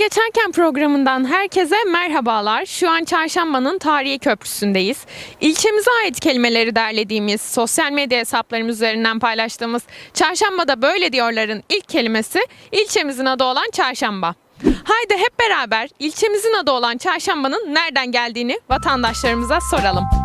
Geçerken programından herkese merhabalar. Şu an Çarşamba'nın tarihi köprüsündeyiz. İlçemize ait kelimeleri derlediğimiz, sosyal medya hesaplarımız üzerinden paylaştığımız Çarşamba'da böyle diyorların ilk kelimesi ilçemizin adı olan Çarşamba. Haydi hep beraber ilçemizin adı olan Çarşamba'nın nereden geldiğini vatandaşlarımıza soralım.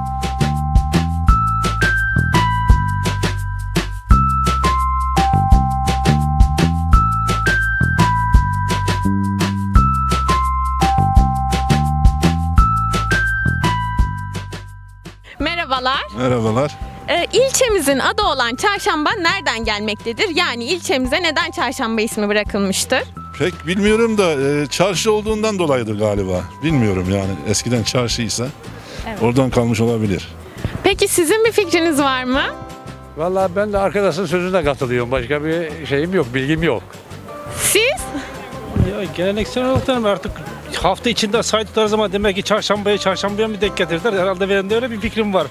Merhabalar. Merhabalar. Ee, ilçemizin adı olan Çarşamba nereden gelmektedir? Yani ilçemize neden Çarşamba ismi bırakılmıştır? Pek bilmiyorum da e, çarşı olduğundan dolayıdır galiba. Bilmiyorum yani eskiden çarşıysa oradan kalmış olabilir. Peki sizin bir fikriniz var mı? Vallahi ben de arkadaşın sözüne katılıyorum. Başka bir şeyim yok, bilgim yok. Siz? Ya geleneksel olarak da artık hafta içinde saydıkları zaman demek ki çarşambaya çarşambaya mı denk getirdiler? Herhalde benim de öyle bir fikrim var.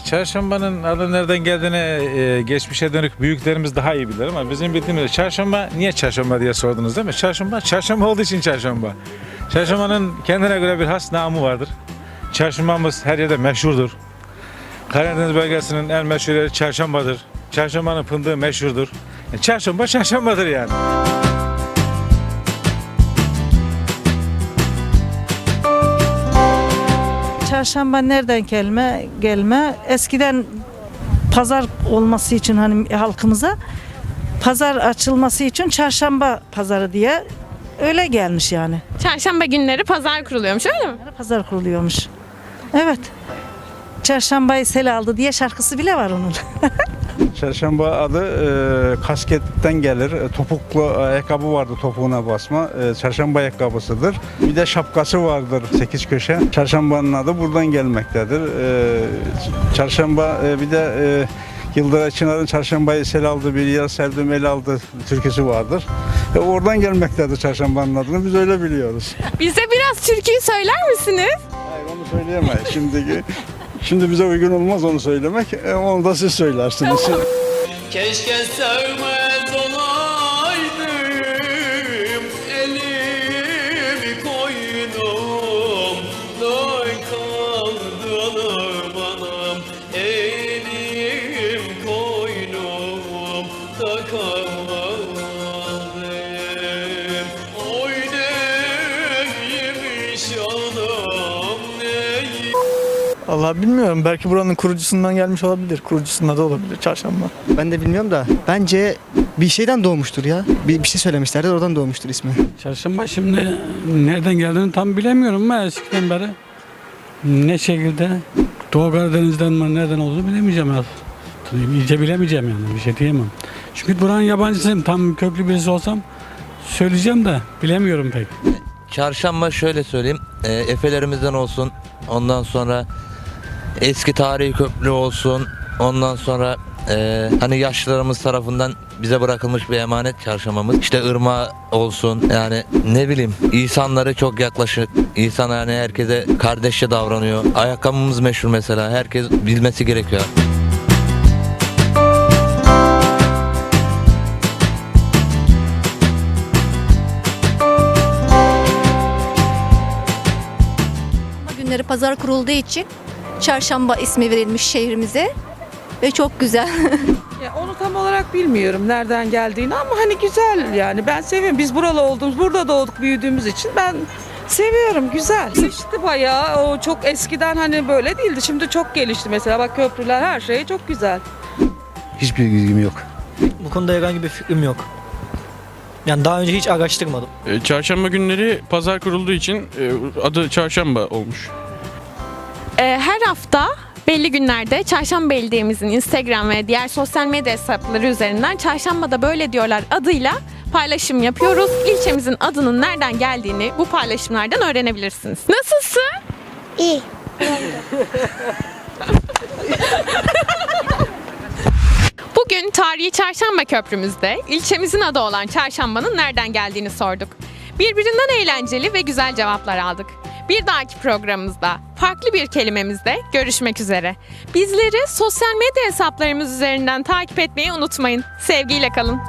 Çarşambanın adı nereden geldiğini e, geçmişe dönük büyüklerimiz daha iyi bilir ama bizim bildiğimiz çarşamba niye çarşamba diye sordunuz değil mi? Çarşamba, çarşamba olduğu için çarşamba. Çarşambanın kendine göre bir has namı vardır. Çarşambamız her yerde meşhurdur. Karadeniz bölgesinin en meşhur yeri çarşambadır. Çarşambanın fındığı meşhurdur. E, Çarşamba çarşambadır yani. Çarşamba nereden gelme? Gelme. Eskiden pazar olması için hani halkımıza pazar açılması için çarşamba pazarı diye öyle gelmiş yani. Çarşamba günleri pazar kuruluyormuş öyle mi? Pazar kuruluyormuş. Evet. Çarşambayı sel aldı diye şarkısı bile var onun. Çarşamba adı e, kasketten gelir. E, Topuklu ayakkabı vardı topuğuna basma. E, çarşamba ayakkabısıdır. Bir de şapkası vardır sekiz köşe. Çarşambanın adı buradan gelmektedir. E, çarşamba e, bir de e, Yıldıray Çınar'ın çarşambayı sel aldı bir yer sevdim el aldı türküsü vardır. E, oradan gelmektedir çarşambanın adını biz öyle biliyoruz. Bize biraz türküyü söyler misiniz? Hayır onu söyleyemeyiz şimdiki. Şimdi bize uygun olmaz onu söylemek. E, onu da siz söylersiniz. Keşke sevmez Allah bilmiyorum. Belki buranın kurucusundan gelmiş olabilir. Kurucusunun adı olabilir. Çarşamba. Ben de bilmiyorum da bence bir şeyden doğmuştur ya. Bir, bir şey söylemişlerdir oradan doğmuştur ismi. Çarşamba şimdi nereden geldiğini tam bilemiyorum ama eskiden beri ne şekilde Doğu Karadeniz'den mi nereden olduğunu bilemeyeceğim ya. İyice bilemeyeceğim yani bir şey diyemem. Çünkü buranın yabancısıyım. Tam köklü birisi olsam söyleyeceğim de bilemiyorum pek. Çarşamba şöyle söyleyeyim. e, Efelerimizden olsun. Ondan sonra eski tarihi köprü olsun. Ondan sonra e, hani yaşlılarımız tarafından bize bırakılmış bir emanet çarşambamız. İşte ırmağı olsun. Yani ne bileyim insanları çok yaklaşık. İnsan yani herkese kardeşçe davranıyor. Ayakkabımız meşhur mesela. Herkes bilmesi gerekiyor. Günleri pazar kurulduğu için çarşamba ismi verilmiş şehrimize ve çok güzel. Ya onu tam olarak bilmiyorum nereden geldiğini ama hani güzel yani ben seviyorum. Biz buralı olduğumuz, burada doğduk büyüdüğümüz için ben seviyorum güzel. Gelişti bayağı o çok eskiden hani böyle değildi. Şimdi çok gelişti mesela bak köprüler her şey çok güzel. Hiçbir bilgim yok. Bu konuda herhangi bir fikrim yok. Yani daha önce hiç araştırmadım. E, Çarşamba günleri pazar kurulduğu için e, adı çarşamba olmuş. Ee, her hafta belli günlerde Çarşamba Belediye'mizin Instagram ve diğer sosyal medya hesapları üzerinden Çarşamba'da böyle diyorlar adıyla paylaşım yapıyoruz. İlçemizin adının nereden geldiğini bu paylaşımlardan öğrenebilirsiniz. Nasılsın? İyi. Bugün tarihi Çarşamba Köprümüzde ilçemizin adı olan Çarşamba'nın nereden geldiğini sorduk. Birbirinden eğlenceli ve güzel cevaplar aldık. Bir dahaki programımızda farklı bir kelimemizde görüşmek üzere. Bizleri sosyal medya hesaplarımız üzerinden takip etmeyi unutmayın. Sevgiyle kalın.